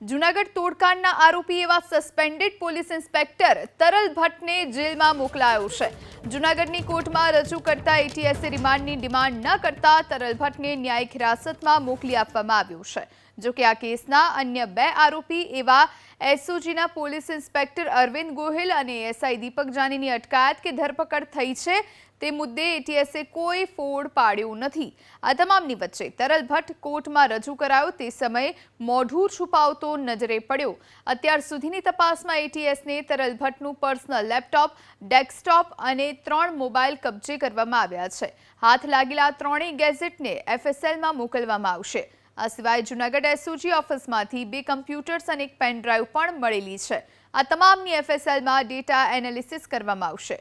જુનાગઢ તોડકાંડના આરોપી એવા suspended police inspector તરલ ભટ્ટને જેલમાં મોકલાયો છે. જુનાગઢની કોર્ટમાં રજૂ કરતા એટીએસે રિમાન્ડની ડિમાન્ડ ન કરતા તરલ ભટ્ટને ન્યાયિક હિરાસતમાં મોકલી આપવામાં આવ્યું છે. જો કે આ કેસના અન્ય બે આરોપી એવા એસઓજીના પોલીસ ઇન્સ્પેક્ટર અરવિંદ ગોહિલ અને એસઆઈ દીપક જાનીની અટકાયત કે ધરપકડ થઈ છે, તે મુદ્દે એટીએસે કોઈ ફોડ પાડ્યો નથી. આ તમામની વચ્ચે તરલ ભટ્ટ કોર્ટમાં રજૂ કરાયો, તે સમયે મોઢું છુપાવતો નજરે પડ્યો. અત્યાર સુધીની તપાસમાં એટીએસને તરલ ભટ્ટનું પર્સનલ લેપટોપ, ડેસ્કટોપ અને ત્રણ મોબાઈલ કબજે કરવામાં આવ્યા છે. હાથ લાગેલા ત્રણેય ગેઝેટને એફએસએલમાં મોકલવામાં આવશે. આ સિવાય જુનાગઢ એસઓજી ઓફિસમાંથી બે કમ્પ્યુટર્સ અને એક પેન ડ્રાઈવ પણ મળેલી છે. આ તમામની એફએસએલમાં ડેટા એનાલિસિસ કરવામાં આવશે.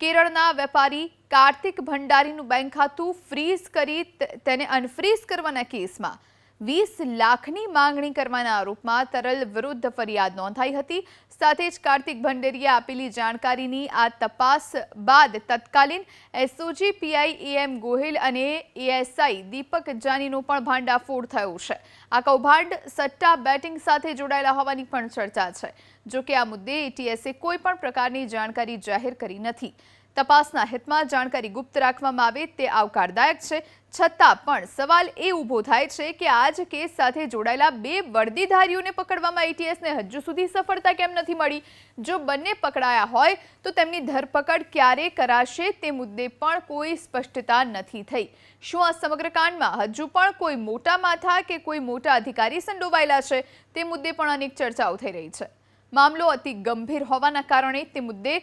કેરળના વેપારી કાર્તિક ભંડારીનું બેંક ખાતું ફ્રીઝ કરી તેને અનફ્રીઝ કરવાના કેસમાં વીસ લાખની માંગણી કરવાના આરોપમાં તરલ વિરુદ્ધ ફરિયાદ નોંધાઈ હતી. સાથે જ કાર્તિક ભંડેરીએ આપેલી જાણકારીની આ તપાસ બાદ તત્કાલીન એસઓજી પીઆઈ એમ ગોહિલ અને એએસઆઈ દીપક જાનીનો પણ ભાંડાફોડ થયો છે. આ કૌભાંડ સટ્ટા બેટિંગ સાથે જોડાયેલા હોવાની પણ ચર્ચા છે. જોકે આ મુદ્દે એટીએસે કોઈ પણ પ્રકારની જાણકારી જાહેર કરી નથી. તપાસના હિતમાં જાણકારી ગુપ્ત રાખવામાં આવે તે આવકારદાયક છે. છતાં પણ સવાલ એ ઊભો થાય છે કે આ જ કેસ સાથે જોડાયેલા બે વર્દીધારીઓને પકડવામાં એટીએસને હજુ સુધી સફળતા કેમ નથી મળી? જો બંને પકડાયા હોય તો તેમની ધરપકડ ક્યારે કરાશે તે મુદ્દે પણ કોઈ સ્પષ્ટતા નથી થઈ. શું આ સમગ્ર કાંડમાં હજુ પણ કોઈ મોટા માથા કે કોઈ મોટા અધિકારી સંડોવાયેલા છે તે મુદ્દે પણ અનેક ચર્ચાઓ થઈ રહી છે. મામલો અતિ ગંભીર હોવાના કારણે તે મુદ્દે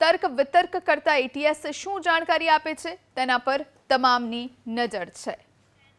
તર્ક વિતર્ક કરતા એટીએસ શું જાણકારી આપે છે તેના પર તમામની નજર છે.